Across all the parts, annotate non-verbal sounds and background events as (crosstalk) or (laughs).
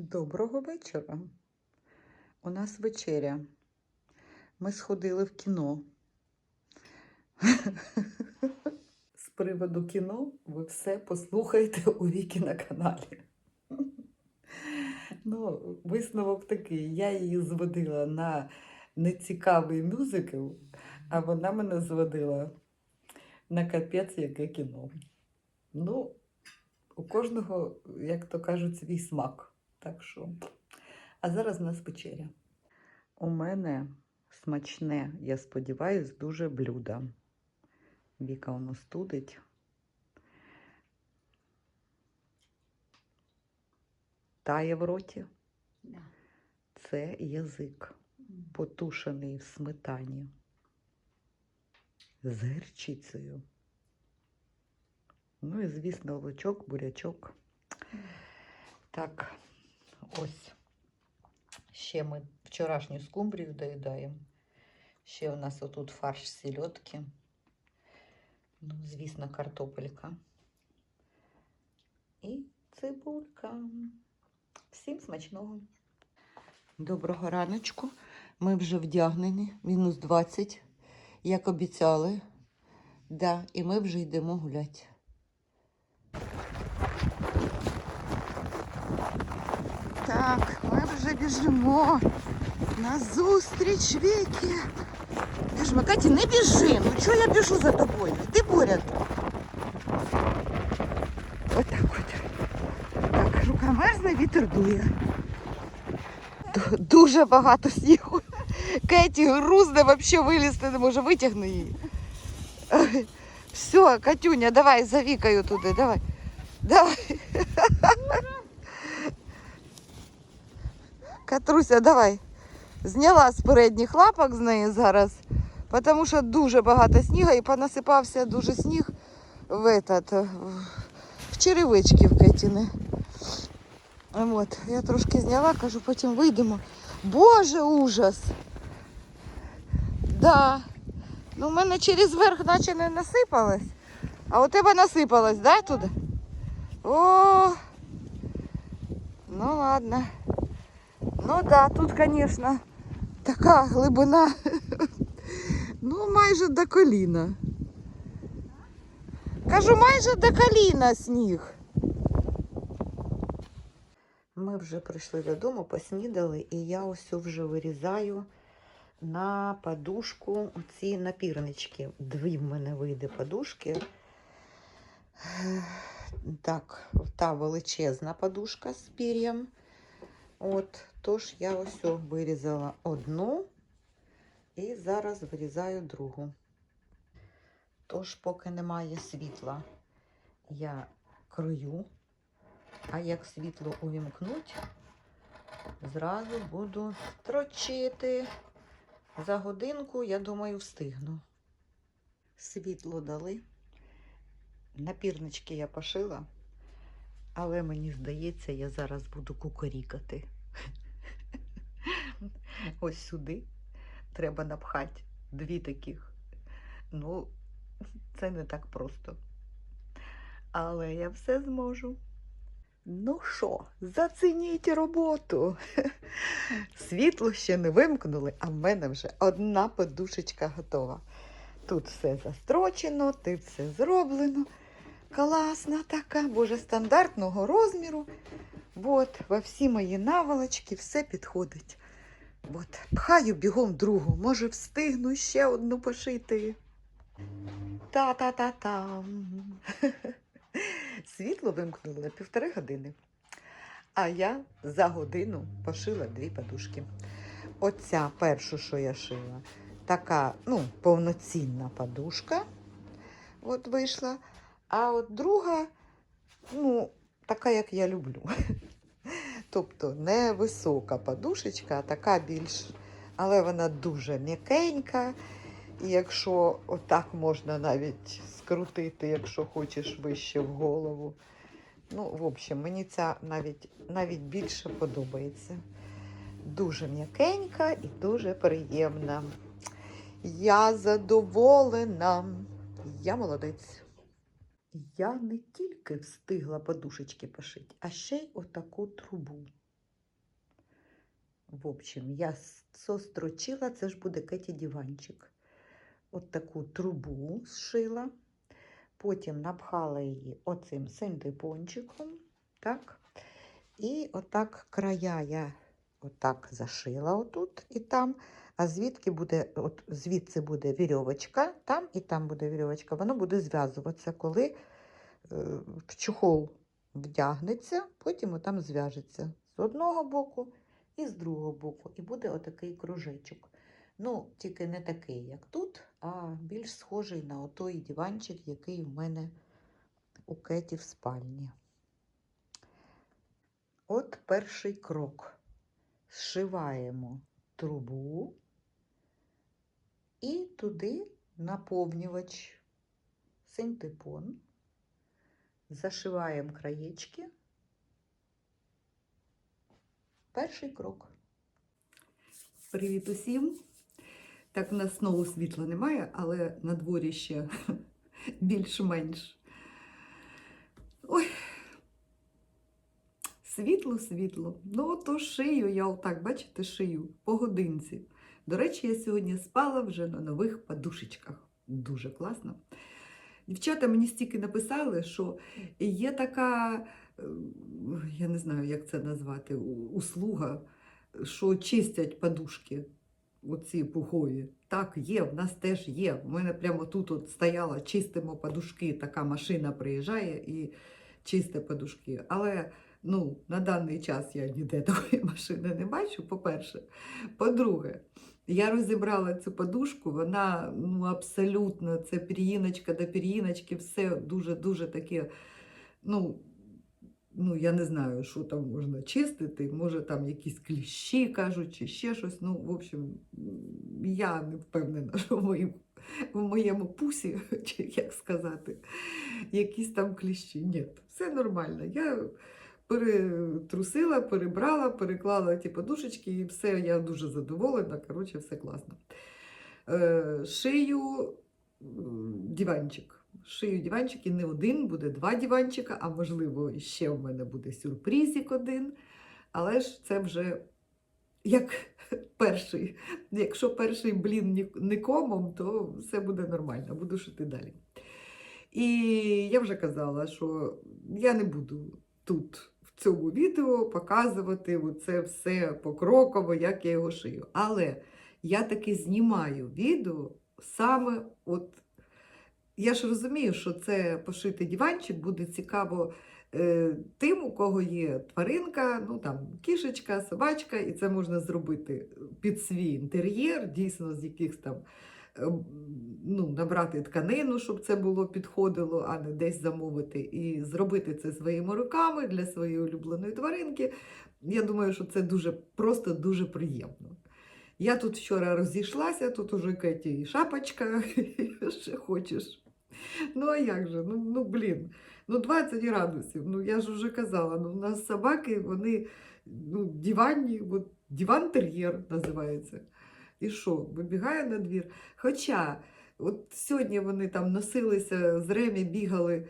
Доброго вечора. У нас вечеря. Ми сходили в кіно. З приводу кіно ви все послухаєте у Вікі на каналі. Ну, висновок такий. Я її зводила на нецікавий мюзикл, а вона мене зводила на капець яке кіно. Ну, у кожного, як то кажуть, свій смак. Так що. А зараз у нас вечеря. У мене смачне, я сподіваюся, дуже блюдо. Віка воно студить. Тає в роті. Да. Це язик, потушений в сметані. З гірчицею. Ну і, звісно, лучок, бурячок. Так, ось. Ще ми вчорашню скумбрію доїдаємо. Ще у нас отут фарш сільотки. Ну, звісно, картопелька. І цибулька. Всім смачного. Доброго раночку. Ми вже вдягнені. Мінус 20, як обіцяли. Да, і ми вже йдемо гуляти. біжимо на зустріч Віки. Біжимо, Каті, не біжи. Ну чого я біжу за тобою? Ти поряд. Отак от. Так, рука мерзне, вітер дує. Ду- Дуже багато снігу. Кеті грузне, взагалі вилізти не може, витягни її. Все, Катюня, давай за Вікою туди, давай. Давай. Катруся, давай. Зняла з передніх лапок з неї зараз, тому що дуже багато снігу і понасипався дуже сніг в, этот, в черевички в Кетіни. От, я трошки зняла, кажу, потім вийдемо. Боже, ужас! Да. Ну, в мене через верх наче не насипалось, а у тебе насипалось, да, туди? О! Ну ладно. Ну да, тут, звісно, така глибина. (laughs) Ну, майже до коліна. Кажу, майже до коліна сніг. Ми вже прийшли додому, поснідали, і я ось вже вирізаю на подушку ці напірнички. Дві в мене вийде подушки. Так, та величезна подушка з пір'ям. От, тож я ось вирізала одну і зараз вирізаю другу. Тож, поки немає світла, я крою, а як світло увімкнуть, зразу буду строчити. За годинку, я думаю, встигну. Світло дали. Напірнички я пошила, але мені здається, я зараз буду кукорікати. Ось сюди треба напхати дві таких. Ну, це не так просто. Але я все зможу. Ну що, зацініть роботу. Світло ще не вимкнули, а в мене вже одна подушечка готова. Тут все застрочено, тут все зроблено. Класна така, боже, стандартного розміру. От, во всі мої наволочки все підходить. От, пхаю бігом другу, може встигну ще одну пошити. Та-та-та-там. (laughs) Світло вимкнули на півтори години. А я за годину пошила дві подушки. Оця першу, що я шила, така ну, повноцінна подушка. От вийшла. А от друга, ну, така, як я люблю. (laughs) Тобто не висока подушечка, а така більш, але вона дуже м'якенька. І якщо отак можна навіть скрутити, якщо хочеш вище в голову. Ну, в общем, мені ця навіть, навіть більше подобається. Дуже м'якенька і дуже приємна. Я задоволена. Я молодець. Я не тільки встигла подушечки пошити, а ще й отаку трубу. В общем, я сострочила, це ж буде Кеті диванчик. От таку трубу зшила. Потім напхала її оцим синтепончиком. Так. І отак края я отак зашила отут і там. А звідки буде, от звідси буде вірьовочка, там і там буде вірьовочка. Воно буде зв'язуватися, коли е, в чохол вдягнеться, потім отам зв'яжеться з одного боку і з другого боку. І буде отакий кружечок. Ну, тільки не такий, як тут, а більш схожий на той диванчик, який в мене у Кеті в спальні. От перший крок. Зшиваємо трубу і туди наповнювач синтепон. Зашиваємо краєчки. Перший крок. Привіт усім. Так, в нас знову світла немає, але на дворі ще (laughs) більш-менш. Ой. Світло, світло. Ну, то шию я отак, бачите, шию по годинці. До речі, я сьогодні спала вже на нових подушечках. Дуже класно. Дівчата мені стільки написали, що є така, е, я не знаю, як це назвати, услуга, що чистять подушки, оці пухові. Так, є, в нас теж є. У мене прямо тут от стояла, чистимо подушки, така машина приїжджає і чисте подушки. Але ну, на даний час я ніде (laughs) такої машини не бачу, по-перше. По-друге, я розібрала цю подушку, вона ну, абсолютно, це пір'їночка до пір'їночки, все дуже-дуже таке, ну, ну, я не знаю, що там можна чистити, може там якісь кліщі кажуть, чи ще щось. Ну, в общем, я не впевнена, що в моїм, в моєму пусі, (laughs) чи як сказати, якісь там кліщі. Ні, все нормально. Я перетрусила, перебрала, переклала ті подушечки, і все, я дуже задоволена. Коротше, все класно. Е, шию диванчик. Шию диванчик і не один, буде два диванчика, а можливо, ще в мене буде сюрпризик один. Але ж це вже як (laughs) перший. Якщо перший блін ні- не комом, то все буде нормально, буду шити далі. І я вже казала, що я не буду тут цьому відео показувати це все покроково, як я його шию. Але я таки знімаю відео саме от. Я ж розумію, що це пошити диванчик буде цікаво е, тим, у кого є тваринка, ну там кішечка, собачка, і це можна зробити під свій інтер'єр, дійсно з якихось там ну, набрати тканину, щоб це було підходило, а не десь замовити, і зробити це своїми руками для своєї улюбленої тваринки. Я думаю, що це дуже просто дуже приємно. Я тут вчора розійшлася, тут уже Кеті і шапочка, (laughs) ще хочеш. Ну, а як же? Ну, ну блін, ну 20 градусів. Ну я ж вже казала, ну у нас собаки, вони ну, диванні, от диван-тер'єр називається. І що, вибігає на двір? Хоча, от сьогодні вони там носилися, з Ремі бігали,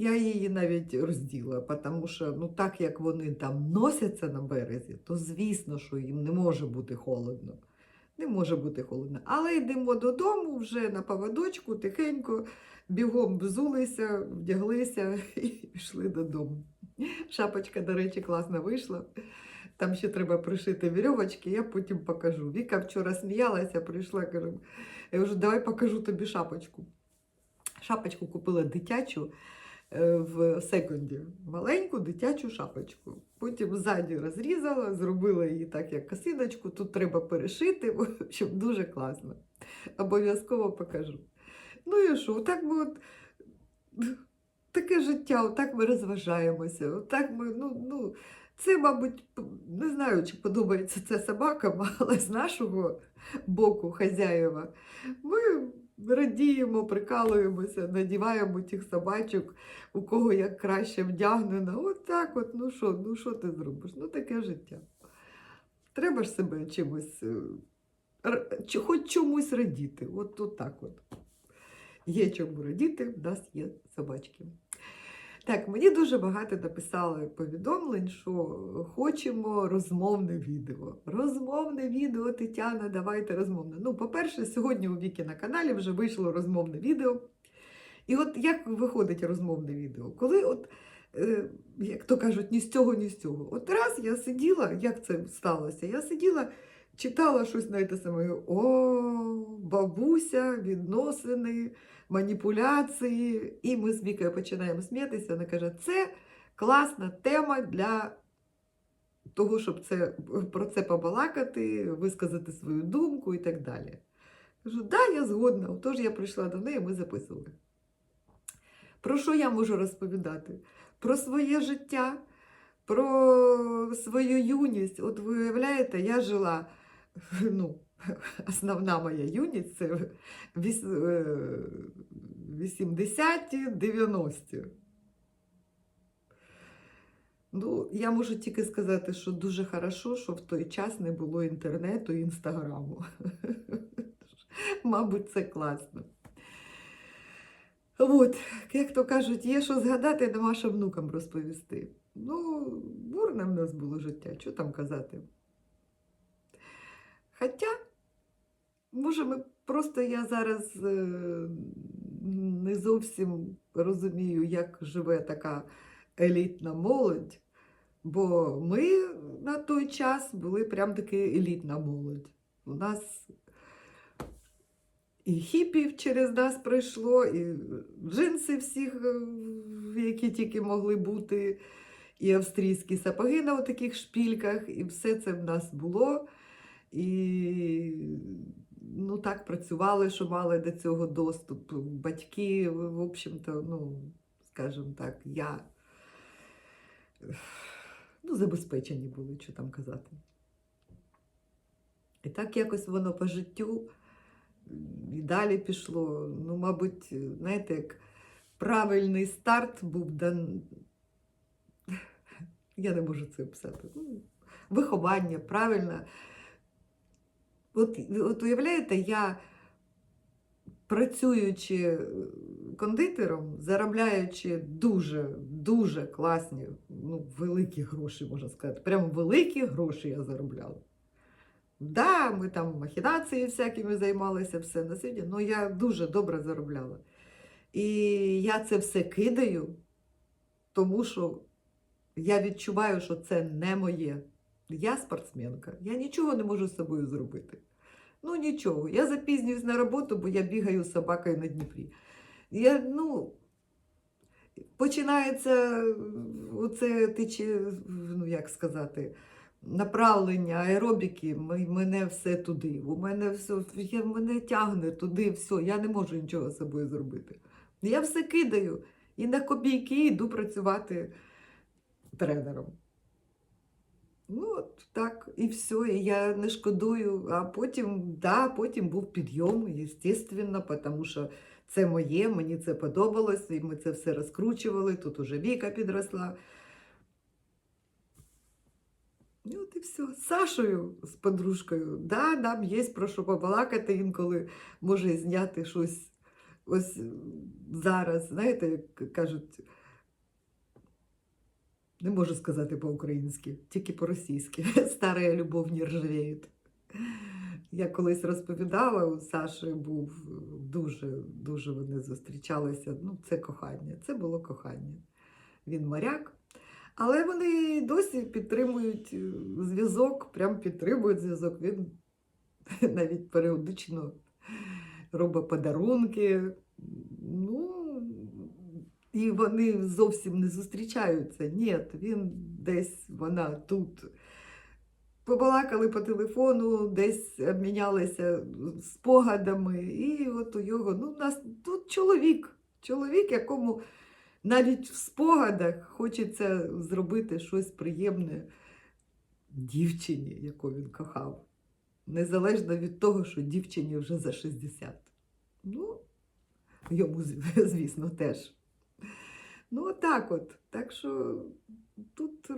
я її навіть розділа, тому що ну, так як вони там носяться на березі, то звісно, що їм не може бути холодно. Не може бути холодно. Але йдемо додому вже на поводочку, тихенько, бігом взулися, вдяглися (laughs) і пішли додому. Шапочка, до речі, класно вийшла. Там ще треба пришити вірьовочки, я потім покажу. Віка вчора сміялася, прийшла, каже, я кажу, давай покажу тобі шапочку. Шапочку купила дитячу е, в секунді. Маленьку дитячу шапочку. Потім ззаді розрізала, зробила її так, як косиночку. Тут треба перешити, щоб дуже класно. Обов'язково покажу. Ну і що, так ми от. Таке життя, отак ми розважаємося. Отак ми, ну, ну, це, мабуть, не знаю, чи подобається це собакам, (laughs) але з нашого боку, хазяєва, ми радіємо, прикалуємося, надіваємо тих собачок, у кого як краще вдягнено. От так от, ну що, ну що ти зробиш? Ну таке життя. Треба ж себе чимось, е, хоч чомусь радіти. От, от так от. Є чому радіти, в нас є собачки. Так, мені дуже багато написали повідомлень, що хочемо розмовне відео. Розмовне відео, Тетяна, давайте розмовне. Ну, по-перше, сьогодні у Вікі на каналі вже вийшло розмовне відео. І от як виходить розмовне відео? Коли, от, е, як то кажуть, ні з цього, ні з цього. От раз я сиділа, як це сталося? Я сиділа, читала щось на те саме. О, бабуся, відносини маніпуляції. І ми з Вікою починаємо сміятися. Вона каже, це класна тема для того, щоб це, про це побалакати, висказати свою думку і так далі. Кажу, да, я згодна. Отож я прийшла до неї, ми записували. Про що я можу розповідати? Про своє життя, про свою юність. От ви уявляєте, я жила, (laughs) ну, (laughs) основна моя юність це е, 80-ті, 90-ті. Ну, я можу тільки сказати, що дуже хорошо, що в той час не було інтернету і інстаграму. (laughs) Мабуть, це класно. От, як то кажуть, є що згадати, нема що внукам розповісти. Ну, бурне в нас було життя, що там казати. Хоча, може, ми просто я зараз е, не зовсім розумію, як живе така елітна молодь, бо ми на той час були прям таки елітна молодь. У нас і хіпів через нас пройшло, і джинси всіх, е, які тільки могли бути, і австрійські сапоги на таких шпільках, і все це в нас було. І ну, так працювали, що мали до цього доступ. Батьки, в общем-то, ну, скажімо так, я ну, забезпечені були, що там казати. І так якось воно по життю і далі пішло. Ну, мабуть, знаєте, як правильний старт був дан. Я не можу це описати. Ну, виховання, правильно. От, от уявляєте, я працюючи кондитером, заробляючи дуже, дуже класні, ну, великі гроші, можна сказати. Прямо великі гроші я заробляла. Да, ми там махінації всякими займалися, все на світі, але я дуже добре заробляла. І я це все кидаю, тому що я відчуваю, що це не моє. Я спортсменка, я нічого не можу з собою зробити. Ну нічого. Я запізнююсь на роботу, бо я бігаю з собакою на Дніпрі. Я, ну, починається оце тече, ну як сказати, направлення аеробіки, мене все туди. У мене все, я, мене тягне туди, все, я не можу нічого з собою зробити. Я все кидаю і на копійки йду працювати тренером. Ну, от так, і все, і я не шкодую. А потім, да, потім був підйом, звісно, тому що це моє, мені це подобалось, і ми це все розкручували. Тут уже Віка підросла. І от і все. З Сашою, з подружкою, да, нам є про що побалакати, інколи може зняти щось ось зараз, знаєте, як кажуть, не можу сказати по-українськи, тільки по-російськи. (laughs) Стара любов ржавіє. Я колись розповідала, у Саші був дуже, дуже вони зустрічалися. Ну, це кохання, це було кохання. Він моряк. Але вони досі підтримують е, зв'язок, прям підтримують зв'язок. Він (laughs) навіть періодично робить подарунки. Ну, і вони зовсім не зустрічаються. Ні, він десь вона тут. Побалакали по телефону, десь обмінялися спогадами. І от у його, ну, у нас тут чоловік, чоловік, якому навіть в спогадах хочеться зробити щось приємне дівчині, яку він кохав. Незалежно від того, що дівчині вже за 60. Ну, йому, звісно, теж. Ну, отак от. Так що тут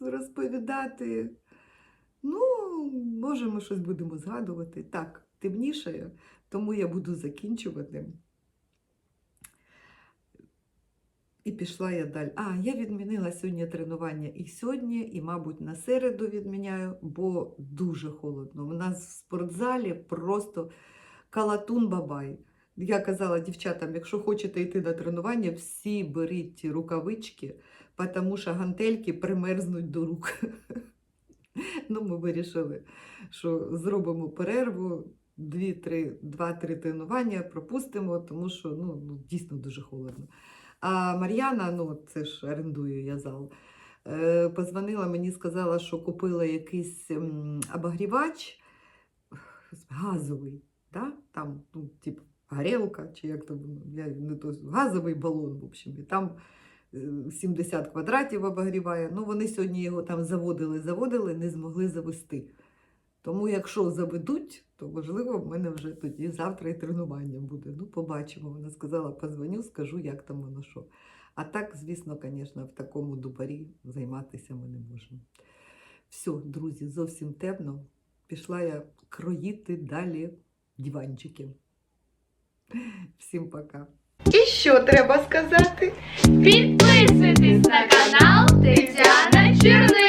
розповідати. Ну, може, ми щось будемо згадувати. Так, темнішає, тому я буду закінчувати. І пішла я далі. А, я відмінила сьогодні тренування і сьогодні, і, мабуть, на середу відміняю, бо дуже холодно. У нас в спортзалі просто калатун бабай. Я казала дівчатам, якщо хочете йти на тренування, всі беріть рукавички, тому що гантельки примерзнуть до рук. (laughs) Ну, ми вирішили, що зробимо перерву, два-три тренування пропустимо, тому що ну, ну, дійсно дуже холодно. А Мар'яна, ну це ж орендую я зал, е, позвонила мені, сказала, що купила якийсь обогрівач газовий, да? там, ну, типу, горілка, чи як там, я не то, газовий балон, в общем, і там е, 70 квадратів обогріває. Ну, вони сьогодні його там заводили, заводили, не змогли завести. Тому, якщо заведуть, то можливо в мене вже тоді завтра і тренування буде. Ну, побачимо. Вона сказала, позвоню, скажу, як там воно що. А так, звісно, звісно, в такому дубарі займатися ми не можемо. Все, друзі, зовсім темно. Пішла я кроїти далі диванчики. (laughs) Всім пока. І що треба сказати? Підписуйтесь на канал Тетяна Черни.